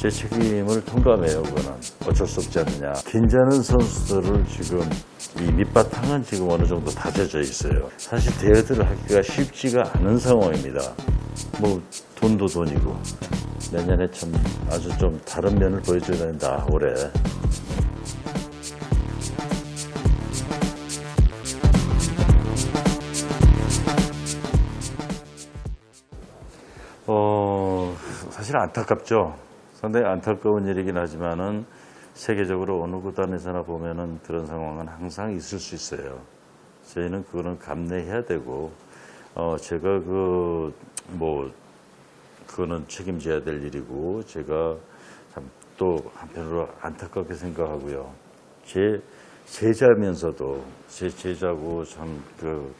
제 책임을 통감해요, 그거는. 어쩔 수 없지 않느냐. 괜찮은 선수들을 지금 이 밑바탕은 지금 어느 정도 다져져 있어요. 사실 대회들을 하기가 쉽지가 않은 상황입니다. 뭐, 돈도 돈이고. 내년에 참 아주 좀 다른 면을 보여줘야 된다, 올해. 어, 사실 안타깝죠. 상당히 안타까운 일이긴 하지만은 세계적으로 어느 구단에서나 보면은 그런 상황은 항상 있을 수 있어요. 저희는 그거는 감내해야 되고, 어, 제가 그, 뭐, 그거는 책임져야 될 일이고, 제가 참 또 한편으로 안타깝게 생각하고요. 제 제자면서도 제 제자고 참 그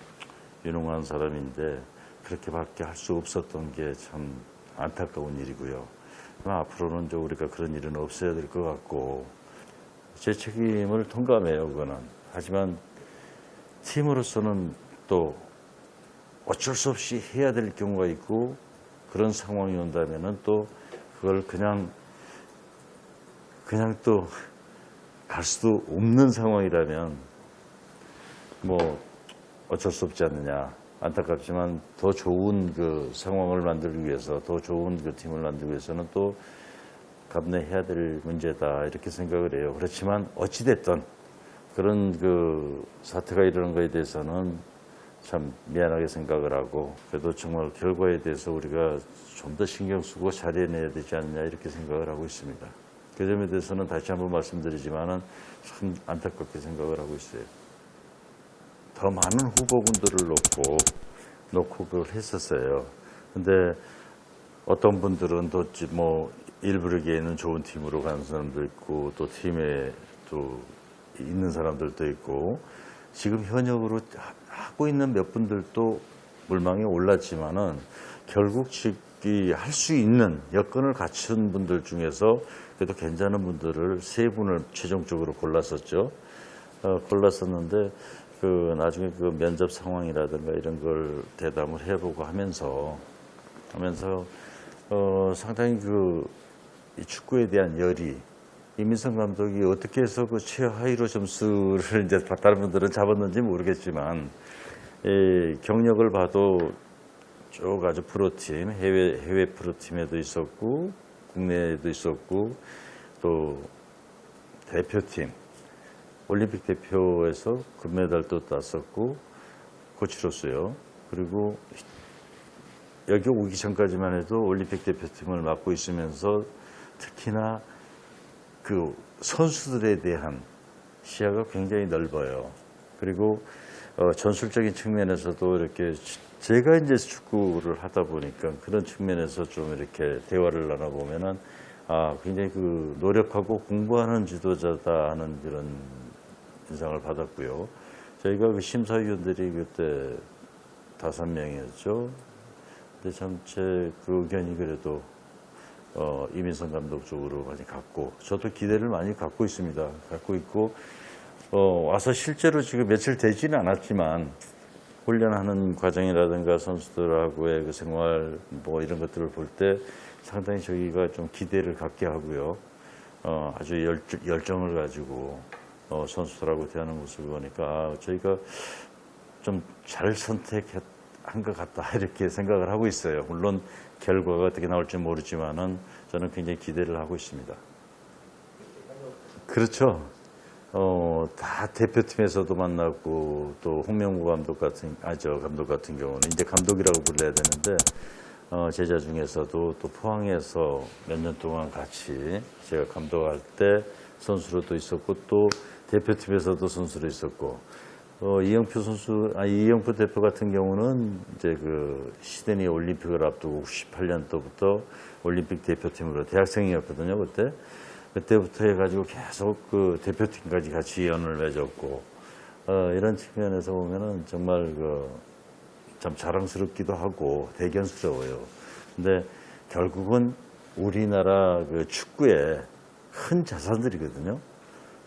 유능한 사람인데 그렇게밖에 할 수 없었던 게 참 안타까운 일이고요. 앞으로는 이제 우리가 그런 일은 없어야 될 것 같고 제 책임을 통감해요. 그거는 하지만 팀으로서는 또 어쩔 수 없이 해야 될 경우가 있고 그런 상황이 온다면은 또 그걸 그냥 그냥 또 갈 수도 없는 상황이라면 뭐 어쩔 수 없지 않느냐. 안타깝지만 더 좋은 그 상황을 만들기 위해서 더 좋은 그 팀을 만들기 위해서는 또 감내해야 될 문제다 이렇게 생각을 해요. 그렇지만 어찌 됐든 그런 그 사태가 일어난 거에 대해서는 참 미안하게 생각을 하고 그래도 정말 결과에 대해서 우리가 좀 더 신경 쓰고 잘해내야 되지 않냐 이렇게 생각을 하고 있습니다. 그 점에 대해서는 다시 한번 말씀드리지만은 참 안타깝게 생각을 하고 있어요. 더 많은 후보군들을 놓고 놓고 그걸 했었어요. 근데 어떤 분들은 또 뭐 일부르기에는 좋은 팀으로 가는 사람도 있고 또 팀에 또 있는 사람들도 있고 지금 현역으로 하- 하고 있는 몇 분들도 물망에 올랐지만은 결국 할수 있는 여건을 갖춘 분들 중에서 그래도 괜찮은 분들을 세 분을 최종적으로 골랐었죠. 어, 골랐었는데 그 나중에 그 면접 상황이라든가 이런 걸 대담을 해보고 하면서 하면서 어, 상당히 그이 축구에 대한 열이 이민성 감독이 어떻게 해서 그 최하위로 점수를 이제 다른 분들은 잡았는지 모르겠지만 이 경력을 봐도 쭉 아주 프로팀 해외 해외 프로팀에도 있었고 국내에도 있었고 또 대표팀 올림픽 대표에서 금메달도 땄었고 코치로서요. 그리고 여기 오기 전까지만 해도 올림픽 대표팀을 맡고 있으면서 특히나 그 선수들에 대한 시야가 굉장히 넓어요. 그리고 어, 전술적인 측면에서도 이렇게 제가 이제 축구를 하다 보니까 그런 측면에서 좀 이렇게 대화를 나눠보면은 아, 굉장히 그 노력하고 공부하는 지도자다 하는 그런 인상을 받았고요. 저희가 그 심사위원들이 그때 다섯 명이었죠. 근데 참 제 그 의견이 그래도 어, 이민성 감독 쪽으로 많이 갔고 저도 기대를 많이 갖고 있습니다. 갖고 있고 어, 와서 실제로 지금 며칠 되지는 않았지만 훈련하는 과정이라든가 선수들하고의 그 생활 뭐 이런 것들을 볼 때 상당히 저희가 좀 기대를 갖게 하고요. 어, 아주 열, 열정을 가지고 어, 선수들하고 대하는 모습을 보니까 아, 저희가 좀 잘 선택한 것 같다 이렇게 생각을 하고 있어요. 물론 결과가 어떻게 나올지 모르지만은 저는 굉장히 기대를 하고 있습니다. 그렇죠. 어, 다 대표팀에서도 만났고 또 홍명구 감독 같은 아 저 감독 같은 경우는 이제 감독이라고 불러야 되는데 어, 제자 중에서도 또 포항에서 몇 년 동안 같이 제가 감독할 때 선수로도 있었고 또 대표팀에서도 선수로 있었고 어, 이영표 선수, 아, 이영표 대표 같은 경우는 이제 그 시드니 올림픽을 앞두고 98년도부터 올림픽 대표팀으로 대학생이었거든요, 그때. 그때부터 해가지고 계속 그 대표팀까지 같이 연을 맺었고, 어, 이런 측면에서 보면은 정말 그, 참 자랑스럽기도 하고 대견스러워요. 근데 결국은 우리나라 그 축구의 큰 자산들이거든요.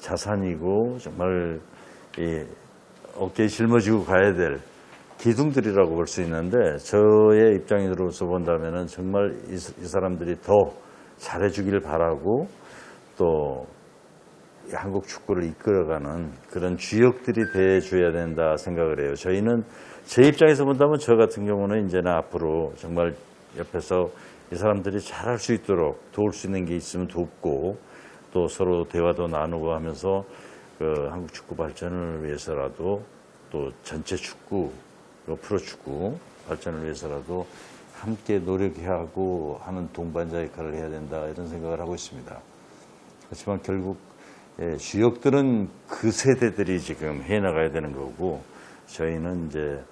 자산이고 정말 이 어깨에 짊어지고 가야 될 기둥들이라고 볼 수 있는데 저의 입장으로서 본다면은 정말 이, 이 사람들이 더 잘해주길 바라고 또이 한국 축구를 이끌어가는 그런 주역들이 돼줘야 된다 생각을 해요. 저희는 제 입장에서 본다면 저 같은 경우는 이제는 앞으로 정말 옆에서 이 사람들이 잘할 수 있도록 도울 수 있는 게 있으면 돕고 또 서로 대화도 나누고 하면서 그 한국 축구 발전을 위해서라도 또 전체 축구, 그 프로 축구 발전을 위해서라도 함께 노력하고 하는 동반자 역할을 해야 된다 이런 생각을 하고 있습니다. 그렇지만 결국 예, 주역들은 그 세대들이 지금 해 나가야 되는 거고 저희는 이제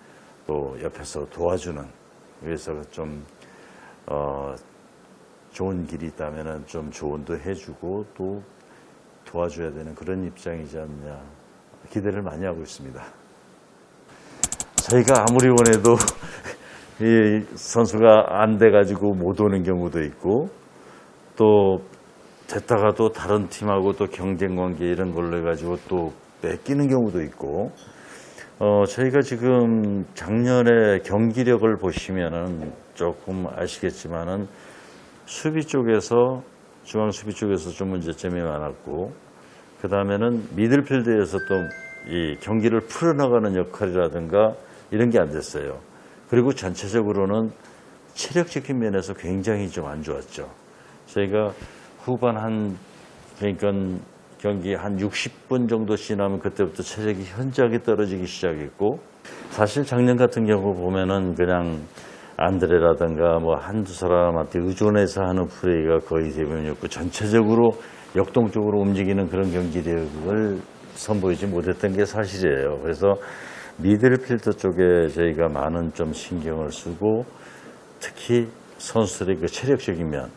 또 옆에서 도와주는 위해서 좀 어, 좋은 길이 있다면은 좀 조언도 해주고 또 도와줘야 되는 그런 입장이지 않냐 기대를 많이 하고 있습니다. 저희가 아무리 원해도 이 선수가 안 돼가지고 못 오는 경우도 있고 또 됐다가 또 다른 팀하고 또 경쟁 관계 이런 걸로 해가지고 또 뺏기는 경우도 있고 어 저희가 지금 작년에 경기력을 보시면은 조금 아시겠지만은 수비 쪽에서 중앙 수비 쪽에서 좀 문제점이 많았고 그 다음에는 미들필드에서 또 이 경기를 풀어나가는 역할이라든가 이런 게 안 됐어요. 그리고 전체적으로는 체력적인 면에서 굉장히 좀 안 좋았죠. 저희가 후반 한 그러니까 경기 한 60분 정도 지나면 그때부터 체력이 현저하게 떨어지기 시작했고 사실 작년 같은 경우 보면은 그냥 안드레라든가 뭐 한두 사람한테 의존해서 하는 플레이가 거의 대부분이었고 전체적으로 역동적으로 움직이는 그런 경기력을 선보이지 못했던 게 사실이에요. 그래서 미들필더 쪽에 저희가 많은 좀 신경을 쓰고 특히 선수들의 그 체력적인 면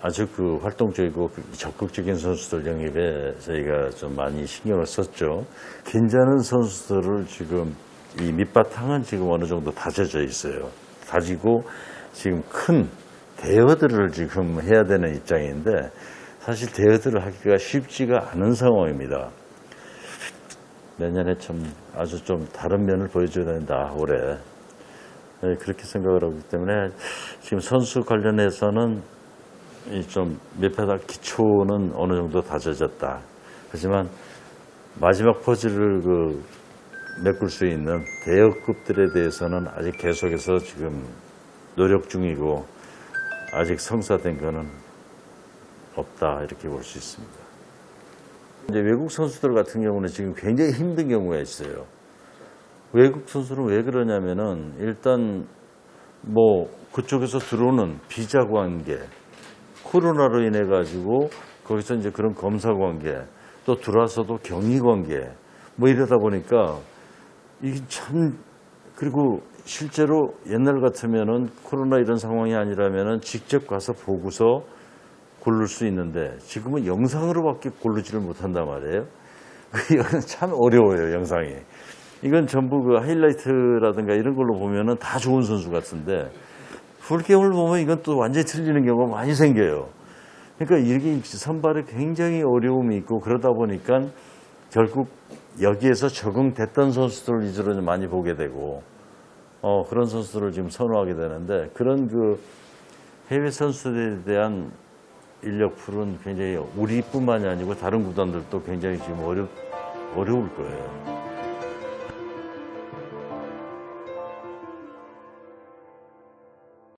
아주 그 활동적이고 그 적극적인 선수들 영입에 저희가 좀 많이 신경을 썼죠. 괜찮은 선수들을 지금 이 밑바탕은 지금 어느 정도 다져져 있어요. 다지고 지금 큰 대여들을 지금 해야 되는 입장인데 사실 대여들을 하기가 쉽지가 않은 상황입니다. 내년에 참 아주 좀 다른 면을 보여줘야 된다 올해 네, 그렇게 생각을 하기 때문에 지금 선수 관련해서는 좀 밑바닥 기초는 어느 정도 다져졌다. 하지만 마지막 퍼즐을 그 메꿀 수 있는 대여급들에 대해서는 아직 계속해서 지금 노력 중이고 아직 성사된 거는 없다 이렇게 볼 수 있습니다. 이제 외국 선수들 같은 경우는 지금 굉장히 힘든 경우가 있어요. 외국 선수는 왜 그러냐면은 일단 뭐 그쪽에서 들어오는 비자 관계, 코로나로 인해 가지고 거기서 이제 그런 검사 관계, 또 들어와서도 격리 관계, 뭐 이러다 보니까 이게 참 그리고 실제로 옛날 같으면은 코로나 이런 상황이 아니라면은 직접 가서 보고서 고를 수 있는데 지금은 영상으로밖에 고르지를 못한단 말이에요. 이건 참 어려워요 영상이. 이건 전부 그 하이라이트라든가 이런 걸로 보면은 다 좋은 선수 같은데 풀게임을 보면 이건 또 완전히 틀리는 경우가 많이 생겨요. 그러니까 이렇게 선발에 굉장히 어려움이 있고 그러다 보니까 결국 여기에서 적응됐던 선수들 위주로 좀 많이 보게 되고 어, 그런 선수들을 지금 선호하게 되는데 그런 그 해외 선수들에 대한 인력 풀은 굉장히 우리뿐만이 아니고 다른 구단들도 굉장히 지금 어려, 어려울 거예요.